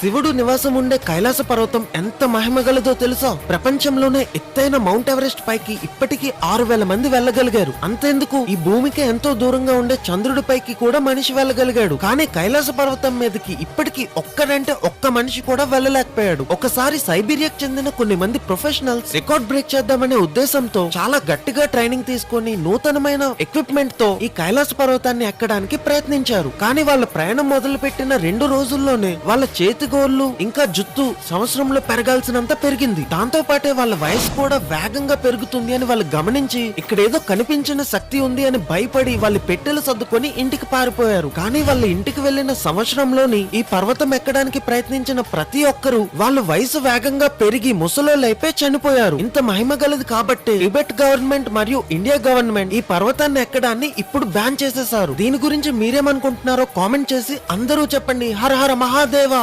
శివుడు నివాసం ఉండే కైలాస పర్వతం ఎంత మహిమగలదో తెలుసా? ప్రపంచంలోనే ఎత్తైన మౌంట్ ఎవరెస్ట్ పైకి ఇప్పటికీ ఆరు వేల మంది వెళ్ళగలిగారు. అంతెందుకు? ఈ భూమికి ఎంతో దూరంగా ఉండే చంద్రుడి పైకి కూడా మనిషి వెళ్ళగలిగాడు. కానీ కైలాస పర్వతం మీదకి ఇప్పటికీ ఒక్కడంటే ఒక్క మనిషి కూడా వెళ్ళలేకపోయాడు. ఒకసారి సైబీరియాకు చెందిన కొన్ని మంది ప్రొఫెషనల్స్ రికార్డ్ బ్రేక్ చేద్దామనే ఉద్దేశంతో చాలా గట్టిగా ట్రైనింగ్ తీసుకొని నూతనమైన ఎక్విప్మెంట్తో ఈ కైలాస పర్వతాన్ని ఎక్కడానికి ప్రయత్నించారు. కానీ వాళ్ళ ప్రయాణం మొదలు పెట్టిన రెండు రోజుల్లోనే వాళ్ళ చేతి గోర్లు ఇంకా జుత్తు సంవత్సరంలో పెరగాల్సినంత పెరిగింది. దాంతో పాటే వాళ్ళ వయసు కూడా వేగంగా పెరుగుతుంది అని వాళ్ళు గమనించి ఇక్కడేదో కనిపించిన శక్తి ఉంది అని భయపడి వాళ్ళ పెట్టెలు సర్దుకొని ఇంటికి పారిపోయారు. కానీ వాళ్ళ ఇంటికి వెళ్ళిన సంవత్సరంలోని ఈ పర్వతం ఎక్కడానికి ప్రయత్నించిన ప్రతి ఒక్కరూ వాళ్ళ వయసు వేగంగా పెరిగి ముసలోళ్ళైపోయి చనిపోయారు. ఇంత మహిమ గలది కాబట్టి టిబెట్ గవర్నమెంట్ మరియు ఇండియా గవర్నమెంట్ ఈ పర్వతాన్ని ఎక్కడాన్ని ఇప్పుడు బ్యాన్ చేసేశారు. దీని గురించి మీరేమనుకుంటున్నారో కామెంట్ చేసి అందరూ చెప్పండి. హర హర మహాదేవా!